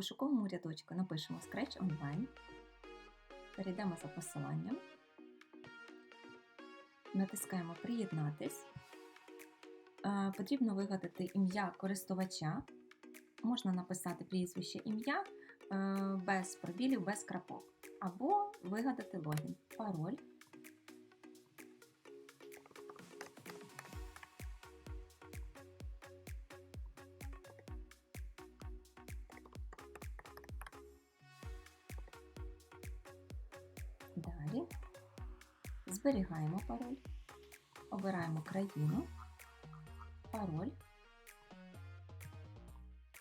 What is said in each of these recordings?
пошуковому рядочку напишемо Scratch Online. Перейдемо за посиланням. Натискаємо Приєднатись. Потрібно вигадати ім'я користувача. Можна написати прізвище ім'я е, без пробілів, без крапок. Або вигадати логін, пароль. Далі. Зберігаємо пароль, обираємо країну, пароль,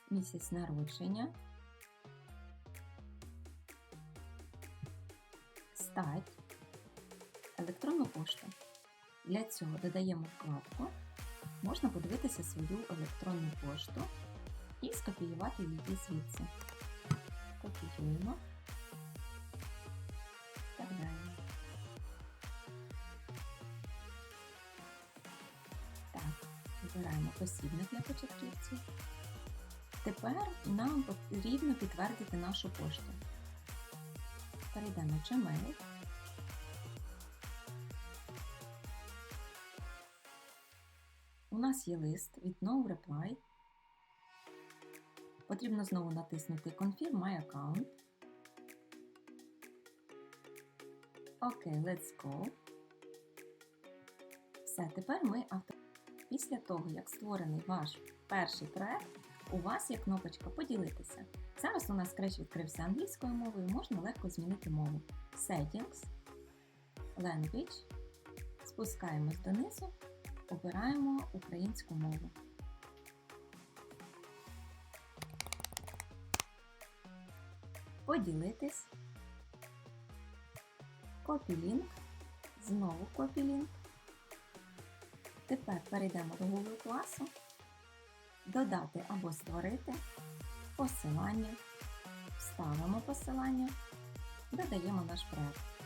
місяць народження, стать, електронну пошту. Для цього додаємо вкладку, можна подивитися свою електронну пошту і скопіювати її звідси. Копіюємо. Вибираємо посібник для початківців. Тепер нам потрібно підтвердити нашу пошту. Перейдемо Gmail. У нас є лист від No Reply. Потрібно знову натиснути Confirm My Account. Окей, let's go. Все, тепер ми авто. Після того, як створений ваш перший проект, у вас є кнопочка Поділитися. Зараз у нас Scratch відкрився англійською мовою, можна легко змінити мову. Settings, Language. Спускаємось донизу, обираємо українську мову. Поділитись. Копілінк. Знову копілінк. Тепер перейдемо до Google класу. Додати або створити посилання. Вставимо посилання. Додаємо наш проект.